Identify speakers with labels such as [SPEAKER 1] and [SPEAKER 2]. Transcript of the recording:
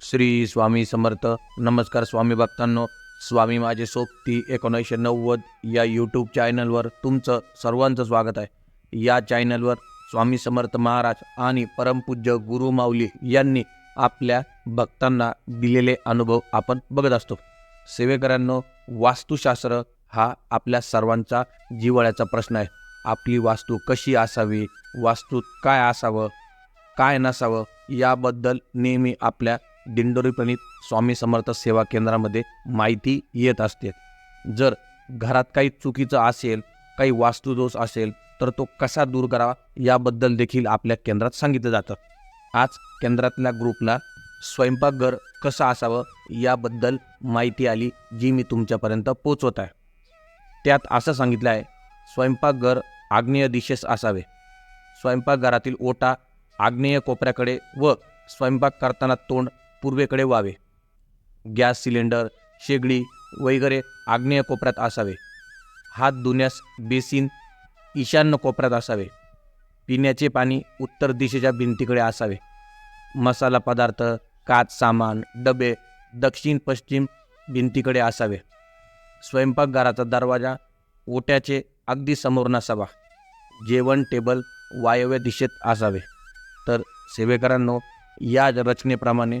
[SPEAKER 1] श्री स्वामी समर्थ. नमस्कार स्वामी भक्तांनो. स्वामी माझे सोबती एकोणीसशे नव्वद या यूट्यूब चॅनलवर तुमचं सर्वांचं स्वागत आहे. या चॅनलवर स्वामी समर्थ महाराज आणि परमपूज्य गुरु माऊली यांनी आपल्या भक्तांना दिलेले अनुभव आपण बघत असतो. सेवेकरांनो वास्तुशास्त्र हा आपल्या सर्वांचा जिव्हाळ्याचा प्रश्न आहे. आपली वास्तू कशी असावी? वास्तूत काय असावं? काय नसावं? याबद्दल नेहमी आपल्या दिंडोरी प्रणित स्वामी समर्थ सेवा केंद्रामध्ये माहिती येत असते. जर घरात काही चुकीचं असेल काही वास्तुदोष असेल तर तो कसा दूर करावा याबद्दल देखील आपल्या केंद्रात सांगितलं जातं. आज केंद्रातल्या ग्रुपला स्वयंपाकघर कसं असावं याबद्दल माहिती आली जी मी तुमच्यापर्यंत पोचवत आहे. त्यात असं सांगितलं आहे स्वयंपाकघर आग्नेय दिशेस असावे. स्वयंपाकघरातील ओटा आग्नेय कोपऱ्याकडे व स्वयंपाक करताना तोंड पूर्वेकडे व्हावे. गॅस सिलेंडर शेगडी वगैरे आग्नेय कोपऱ्यात असावे. हात धुण्यास बेसिन ईशान्य कोपऱ्यात असावे. पिण्याचे पाणी उत्तर दिशेच्या भिंतीकडे असावे. मसाला पदार्थ काच सामान डबे दक्षिण पश्चिम भिंतीकडे असावे. स्वयंपाकघराचा दरवाजा ओट्याचे अगदी समोर नसावा. जेवण टेबल वायव्य दिशेत असावे. तर सेवेकरांनो या रचनेप्रमाणे